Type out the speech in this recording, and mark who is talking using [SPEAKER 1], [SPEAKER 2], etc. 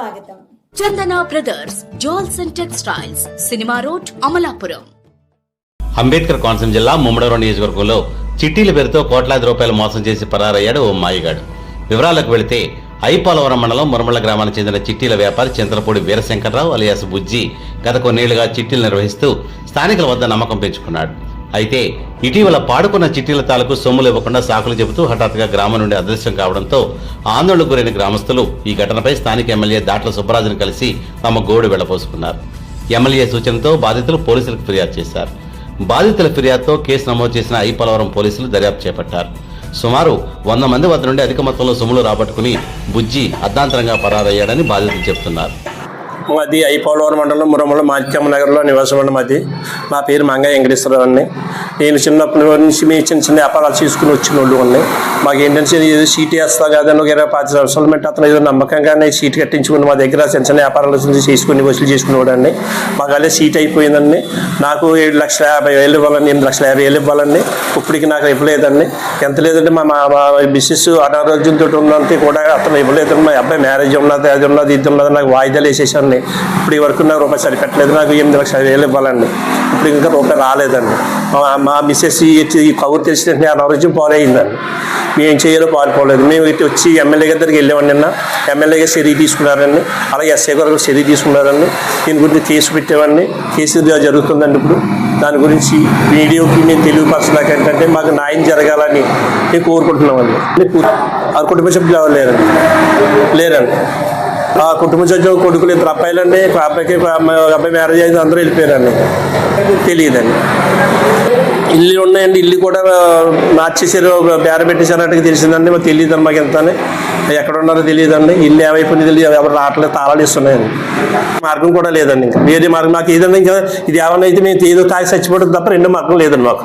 [SPEAKER 1] స్వాగతం.
[SPEAKER 2] Chandana brothers jewels and textiles cinema road Amalapuram.
[SPEAKER 3] Ambedkar Konaseema జిల్లా ముమ్మడవరం నియోజకవర్గంలో చిట్టీల పేరుతో కోట్లాది రూపాయలు మోసం చేసి పరారయ్యాడు ఓ మాయిగాడు. వివరాలకు వెళితే ఐపాలవరం మండలం మురమళ్ళ గ్రామానికి చెందిన చిట్టీల వ్యాపారి చింతలపూడి వీరశంకర్రావు అలియాస్ బుజ్జి గత కొన్నేళ్ళుగా చిట్టీలు నిర్వహిస్తూ స్థానికుల వద్ద నమ్మకం పెంచుకున్నాడు. అయితే ఇటీవల పాడుకున్న చిట్టీల తాలకు సొమ్ములు ఇవ్వకుండా సాకులు చెబుతూ హఠాత్తుగా గ్రామం నుండి అదృశ్యం కావడంతో ఆందోళనకు గురైన గ్రామస్తులు ఈ ఘటనపై స్థానిక ఎమ్మెల్యే దాట్ల సుబ్బరాజును కలిసి తమ గోడు వెళ్ళపోసుకున్నారు ఎమ్మెల్యే సూచనతో బాధితులు పోలీసులకు ఫిర్యాదు చేశారు. బాధితుల ఫిర్యాదుతో కేసు నమోదు చేసిన ఐపలవరం పోలీసులు దర్యాప్తు చేపట్టారు. సుమారు వంద మంది వద్ద నుండి అధిక మొత్తంలో సొమ్ములు రాబట్టుకుని బుజ్జి అర్ధాంతరంగా పరారయ్యాడని బాధితులు చెబుతున్నారు.
[SPEAKER 4] మాది ఐపోలవరం మండలం మురమల మాధ్యమ నగర్లో నివాసం అండి మాది. మా పేరు మంగ వెంకటేశ్వరరావు అండి. నేను చిన్నప్పటి నుంచి మీ చిన్న చిన్న వ్యాపారాలు చేసుకుని వచ్చిన వాళ్ళు ఉన్నాయి మాకు ఏంటంటే ఏదో సీట్ వేస్తా కాదని ఒక ఇరవై పాతి సంవత్సరాలు పెట్టి అతను ఏదో నమ్మకంగానే సీట్ కట్టించుకుని మా దగ్గర చిన్న చిన్న వ్యాపారాలు నుంచి చేసుకుని వసూలు చేసుకునేవాడండి మాకు అదే సీట్ అయిపోయిందండి. నాకు ఏడు లక్షల యాభై వేలు ఇవ్వాలండి ఎనిమిది లక్షల యాభై వేలు ఇవ్వాలండి ఇప్పటికి నాకు ఇవ్వలేదండి. ఎంత లేదంటే మా మా బిజినెస్ అనారోగ్యంతో ఉన్నంత కూడా అతను ఇవ్వలేదండి. మా అబ్బాయి మ్యారేజ్ ఉన్నది అది ఉన్నది ఇది ఉన్నది నాకు వాయిదాలు వేసేసాను ఇప్పుడు ఈ వరకు నాకు రూపాయి సరిపెట్టలేదు నాకు ఎనిమిది లక్షల వేలు ఇవ్వాలండి. ఇప్పుడు ఇంకా రూపాయి రాలేదండి. మా మా మిస్సెస్ ఈ కబురు తెలిసిన అనారోగ్యం పాలయ్యిందండి మేము ఏం చేయాలో పాల్పోలేదు మేము ఇటు వచ్చి ఎమ్మెల్యే దగ్గరికి వెళ్ళామండి నిన్న. ఎమ్మెల్యే గారు చర్య తీసుకున్నారండి. అలాగే ఎస్ఐ గారు కూడా చర్య తీసుకున్నారండి. దీని గురించి కేసు పెట్టామండి. కేసు జరుగుతుందండి ఇప్పుడు. దాని గురించి వీడియోకి మేము తెలియపరచడానికి ఏంటంటే మాకు న్యాయం జరగాలని మేము కోరుకుంటున్నామండి. ఆ కుటుంబ సభ్యులు ఎవరు లేరండి? లేరండి. ఆ కుటుంబ సభ్యులు కొడుకులు ఇద్దరు అబ్బాయిలండి ఒక అబ్బాయికి అమ్మాయి ఒక అబ్బాయి మ్యారేజ్ అయింది అందరూ వెళ్ళిపోయారండి. తెలియదండి. ఇల్లు ఉన్నాయండి ఇల్లు కూడా మార్చేసారు బేర పెట్టేశారంటే తెలిసిందండి మాకు తెలియదండి మాకు ఎంత అని ఎక్కడ ఉన్నారో తెలియదండి. ఇల్లు ఏమైపోయింది తెలియదు ఎవరు రావట్లేదు తాళాలు ఇస్తున్నాయండి. మార్గం కూడా లేదండి ఇంకా. వేరే మార్గం మాకు ఏదండి ఇంకా ఇది ఏమన్నా అయితే మేము ఏదో తాగి చచ్చిపోవడం తప్ప రెండో మార్గం లేదండి మాకు.